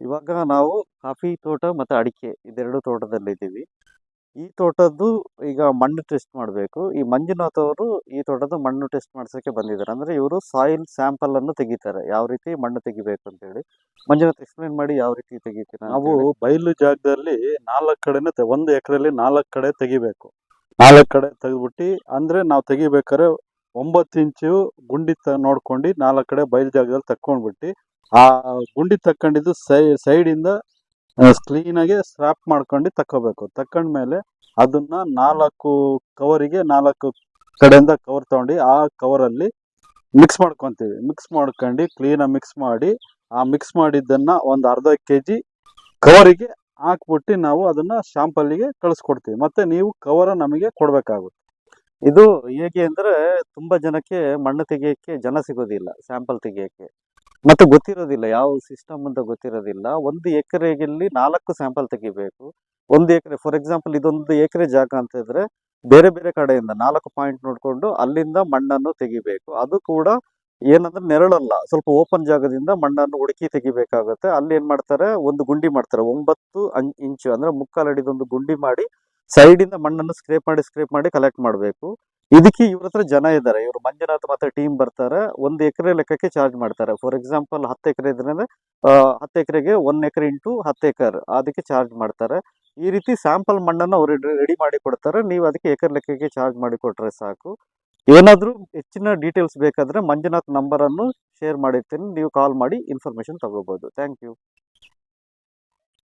ಇವಾಗ ನಾವು ಕಾಫಿ ತೋಟ ಮತ್ತು ಅಡಿಕೆ ಇದೆರಡು ತೋಟದಲ್ಲಿದ್ದೀವಿ ಈ ತೋಟದ್ದು ಈಗ ಮಣ್ಣು ಟೆಸ್ಟ್ ಮಾಡಬೇಕು. ಈ ಮಂಜುನಾಥ್ ಅವರು ಈ ತೋಟದ ಮಣ್ಣು ಟೆಸ್ಟ್ ಮಾಡ್ಸೋಕ್ಕೆ ಬಂದಿದ್ದಾರೆ. ಅಂದರೆ ಇವರು ಸಾಯಿಲ್ ಸ್ಯಾಂಪಲನ್ನು ತೆಗಿತಾರೆ. ಯಾವ ರೀತಿ ಮಣ್ಣು ತೆಗಿಬೇಕು ಅಂತೇಳಿ ಮಂಜುನಾಥ್ ಎಕ್ಸ್ಪ್ಲೇನ್ ಮಾಡಿ ಯಾವ ರೀತಿ ತೆಗಿತೀರ ನಾವು ಬಯಲು ಜಾಗದಲ್ಲಿ ನಾಲ್ಕು ಕಡೆನೇ ತೆ- ಒಂದು ಎಕರೆಯಲ್ಲಿ ನಾಲ್ಕು ಕಡೆ ತೆಗಿಬೇಕು. ನಾಲ್ಕು ಕಡೆ ತೆಗೆದ್ಬಿಟ್ಟು ಅಂದ್ರೆ ನಾವು ತೆಗಿಬೇಕಾದ್ರೆ ಒಂಬತ್ತು ಇಂಚು ಗುಂಡಿ ತ ನೋಡ್ಕೊಂಡು ನಾಲ್ಕು ಕಡೆ ಬಯಲು ಜಾಗದಲ್ಲಿ ತಕ್ಕೊಂಡ್ಬಿಟ್ಟು ಆ ಗುಂಡಿ ತಕ್ಕೊಂಡಿದ್ದು ಸೈ, ಸೈಡಿಂದ ಕ್ಲೀನಾಗಿ ಸ್ಟ್ರಾಪ್ ಮಾಡ್ಕೊಂಡು ತಕ್ಕೋಬೇಕು. ತಕ್ಕೊಂಡ್ಮೇಲೆ ಅದನ್ನ ನಾಲ್ಕು ಕವರಿಗೆ, ನಾಲ್ಕು ಕಡೆಯಿಂದ ಕವರ್ ತಗೊಂಡು ಆ ಕವರಲ್ಲಿ ಮಿಕ್ಸ್ ಮಾಡ್ಕೊತೀವಿ. ಮಿಕ್ಸ್ ಮಾಡ್ಕೊಂಡು ಕ್ಲೀನಾಗಿ ಮಿಕ್ಸ್ ಮಾಡಿ, ಆ ಮಿಕ್ಸ್ ಮಾಡಿದ್ದನ್ನು ಒಂದು ಅರ್ಧ ಕೆ ಜಿ ಕವರಿಗೆ ಹಾಕ್ಬಿಟ್ಟು ನಾವು ಅದನ್ನ ಶಾಂಪಲ್ಲಿಗೆ ಕಳಿಸ್ಕೊಡ್ತೀವಿ. ಮತ್ತೆ ನೀವು ಕವರ್ ನಮಗೆ ಕೊಡಬೇಕಾಗುತ್ತೆ. ಇದು ಹೇಗೆ ಅಂದ್ರೆ ತುಂಬಾ ಜನಕ್ಕೆ ಮಣ್ಣು ತೆಗೆಯೋಕ್ಕೆ ಜನ ಸಿಗೋದಿಲ್ಲ ಸ್ಯಾಂಪಲ್ ತೆಗಿಯಕ್ಕೆ. ಮತ್ತೆ ಗೊತ್ತಿರೋದಿಲ್ಲ, ಯಾವ ಸಿಸ್ಟಮ್ ಅಂತ ಗೊತ್ತಿರೋದಿಲ್ಲ. ಒಂದು ಎಕರೆಯಲ್ಲಿ ನಾಲ್ಕು ಸ್ಯಾಂಪಲ್ ತೆಗಿಬೇಕು. ಒಂದು ಎಕರೆ ಫಾರ್ ಎಕ್ಸಾಂಪಲ್ ಇದೊಂದು ಎಕರೆ ಜಾಗ ಅಂತ ಇದ್ರೆ ಬೇರೆ ಬೇರೆ ಕಡೆಯಿಂದ ನಾಲ್ಕು ಪಾಯಿಂಟ್ ನೋಡ್ಕೊಂಡು ಅಲ್ಲಿಂದ ಮಣ್ಣನ್ನು ತೆಗಿಬೇಕು. ಅದು ಕೂಡ ಏನಂದ್ರೆ ನೆರಳಲ್ಲ, ಸ್ವಲ್ಪ ಓಪನ್ ಜಾಗದಿಂದ ಮಣ್ಣನ್ನು ಹುಡುಕಿ ತೆಗಿಬೇಕಾಗುತ್ತೆ. ಅಲ್ಲಿ ಏನ್ ಮಾಡ್ತಾರೆ, ಒಂದು ಗುಂಡಿ ಮಾಡ್ತಾರೆ. ಒಂಬತ್ತು ಇಂಚು, ಅಂದ್ರೆ ಮುಕ್ಕಾಲು ಅಡಿದೊಂದು ಗುಂಡಿ ಮಾಡಿ ಸೈಡ್ ಇಂದ ಮಣ್ಣನ್ನು ಸ್ಕ್ರೇಪ್ ಮಾಡಿ ಸ್ಕ್ರೇಪ್ ಮಾಡಿ ಕಲೆಕ್ಟ್ ಮಾಡಬೇಕು. ಇದಕ್ಕೆ ಇವ್ರ ಹತ್ರ ಜನ ಇದ್ದಾರೆ ಇವರು ಮಂಜುನಾಥ್ ಮತ್ತೆ ಟೀಮ್ ಬರ್ತಾರೆ. ಒಂದು ಎಕರೆ ಲೆಕ್ಕಕ್ಕೆ ಚಾರ್ಜ್ ಮಾಡ್ತಾರೆ. ಫಾರ್ ಎಕ್ಸಾಂಪಲ್ ಹತ್ತು ಎಕರೆ ಇದ್ರೆ ಹತ್ತು ಎಕರೆಗೆ ಒನ್ ಎಕರೆ ಇಂಟು ಹತ್ತು ಎಕರ್ ಅದಕ್ಕೆ ಚಾರ್ಜ್ ಮಾಡ್ತಾರೆ. ಈ ರೀತಿ ಸ್ಯಾಂಪಲ್ ಮಣ್ಣನ್ನು ಅವರು ರೆಡಿ ಮಾಡಿ ಕೊಡ್ತಾರೆ. ನೀವು ಅದಕ್ಕೆ ಎಕರೆ ಲೆಕ್ಕಕ್ಕೆ ಚಾರ್ಜ್ ಮಾಡಿ ಕೊಟ್ರೆ ಸಾಕು. ಏನಾದರೂ ಹೆಚ್ಚಿನ ಡೀಟೇಲ್ಸ್ ಬೇಕಾದ್ರೆ ಮಂಜುನಾಥ್ ನಂಬರನ್ನು ಶೇರ್ ಮಾಡಿರ್ತೀನಿ. ನೀವು ಕಾಲ್ ಮಾಡಿ ಇನ್ಫಾರ್ಮೇಶನ್ ತಗೋಬಹುದು ಥ್ಯಾಂಕ್ ಯು